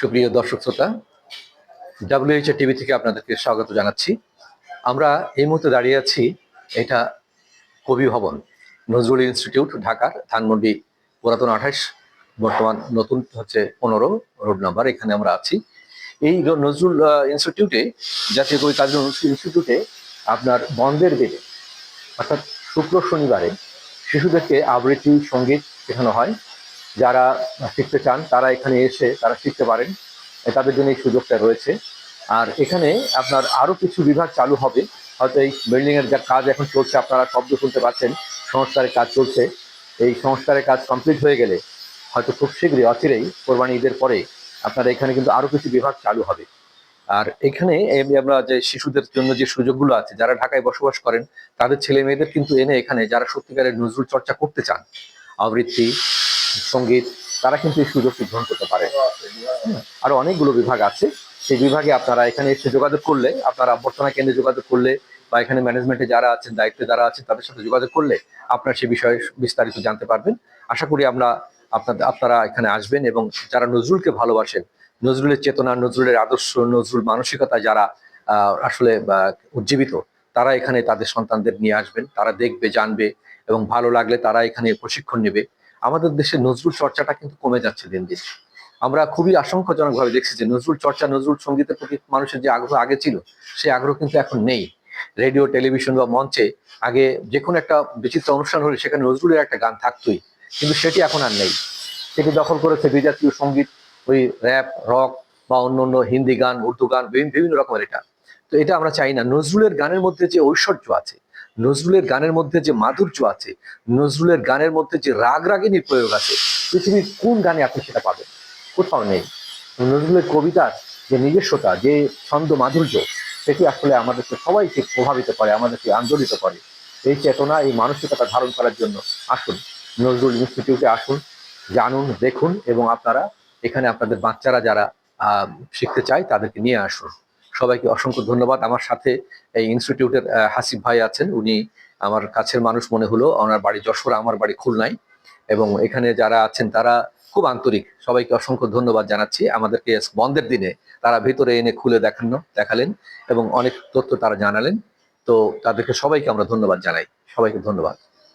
সুপ্রিয় দর্শক শ্রোতা ডাব্লিউএইচএ টিভি থেকে আপনাদেরকে স্বাগত জানাচ্ছি। আমরা এই মুহূর্তে দাঁড়িয়ে আছি এটা কবি ভবন, নজরুল ইনস্টিটিউট, ঢাকার ধানমন্ডি পুরাতন আঠাশ, বর্তমান নতুন হচ্ছে পনেরো রোড নাম্বার, এখানে আমরা আছি। এই নজরুল ইনস্টিটিউটে, জাতীয় কবি কাজী ইনস্টিটিউটে আপনার বন্ধের দিনে, অর্থাৎ শুক্র শনিবারে, শিশুদেরকে আবৃত্তি সংগীত শেখানো হয়। যারা শিখতে চান, তারা এখানে এসে তারা শিখতে পারেন। তাদের জন্য এই সুযোগটা রয়েছে। আর এখানে আপনার আরও কিছু বিভাগ চালু হবে। হয়তো এই বিল্ডিং এর যা কাজ এখন চলছে, আপনারা শব্দ শুনতে পাচ্ছেন, সংস্কারের কাজ চলছে। এই সংস্কারের কাজ কমপ্লিট হয়ে গেলে হয়তো খুব শীঘ্রই, অচিরেই কোরবানি ঈদের পরে আপনারা এখানে কিন্তু আরও কিছু বিভাগ চালু হবে। আর এখানে আমরা যে শিশুদের জন্য যে সুযোগগুলো আছে, যারা ঢাকায় বসবাস করেন, তাদের ছেলে মেয়েদের কিন্তু এনে এখানে যারা সত্যিকারের নজরুল চর্চা করতে চান, আবৃত্তি সংগীত, তারা কিন্তু এই সুযোগটি গ্রহণ করতে পারে। আরও অনেকগুলো বিভাগ আছে। সেই বিভাগে আপনারা এখানে এসে যোগাযোগ করলে, আপনারা অভ্যর্থনা কেন্দ্রে যোগাযোগ করলে বা এখানে ম্যানেজমেন্টে যারা আছেন, দায়িত্বে যারা আছেন, তাদের সাথে যোগাযোগ করলে আপনার সে বিষয়ে বিস্তারিত জানতে পারবেন। আশা করি আমরা আপনাদের আপনারা এখানে আসবেন এবং যারা নজরুলকে ভালোবাসেন, নজরুলের চেতনা, নজরুলের আদর্শ, নজরুল মানসিকতা যারা আসলে উজ্জীবিত, তারা এখানে তাদের সন্তানদের নিয়ে আসবেন। তারা দেখবে, জানবে এবং ভালো লাগলে তারা এখানে প্রশিক্ষণ নেবে। আমাদের দেশে নজরুল চর্চাটা কিন্তু কমে যাচ্ছে দিন দিন। আমরা খুবই আশঙ্কাজনকভাবে দেখছি যে নজরুল চর্চা, নজরুল সঙ্গীতের প্রতি মানুষের যে আগ্রহ আগে ছিল সেই আগ্রহ কিন্তু এখন নেই। রেডিও, টেলিভিশন বা মঞ্চে আগে যে কোনো একটা বিচিত্র অনুষ্ঠান হলে সেখানে নজরুলের একটা গান থাকতোই, কিন্তু সেটি এখন আর নেই। সেটি দখল করেছে বিজাতীয় সংগীত, ওই র্যাপ, রক বা অন্য অন্য হিন্দি গান, উর্দু গান বিভিন্ন বিভিন্ন রকমের এটা। তো এটা আমরা চাই না। নজরুলের গানের মধ্যে যে ঐশ্বর্য আছে নজরুলের গানের মধ্যে যে মাধুর্য আছে, নজরুলের গানের মধ্যে যে রাগ রাগিনীর প্রয়োগ আছে, পৃথিবীর কোন গানে আপনি সেটা পাবেন? কোথাও নেই। নজরুলের কবিতার যে নিজস্বতা, যে ছন্দ মাধুর্য, সেটি আসলে আমাদেরকে সবাইকে প্রভাবিত করে, আমাদেরকে আন্দোলিত করে। এই চেতনা, এই মানসিকতা ধারণ করার জন্য আসুন, নজরুল ইনস্টিটিউটে আসুন, জানুন, দেখুন এবং আপনারা এখানে আপনাদের বাচ্চারা যারা শিখতে চায় তাদেরকে নিয়ে আসুন। সবাইকে অসংখ্য ধন্যবাদ। আমার সাথে এই ইনস্টিটিউটের হাসিফ ভাই আছেন। উনি আমার কাছের মানুষ মনে হলো। ওনার বাড়ি যশোর, আমার বাড়ি খুলনায়। এবং এখানে যারা আছেন, তারা খুব আন্তরিক। সবাইকে অসংখ্য ধন্যবাদ জানাচ্ছি। আমাদেরকে বন্ধের দিনে তারা ভিতরে এনে খুলে দেখানো, দেখালেন এবং অনেক তথ্য তারা জানালেন। তো তাদেরকে সবাইকে আমরা ধন্যবাদ জানাই। সবাইকে ধন্যবাদ।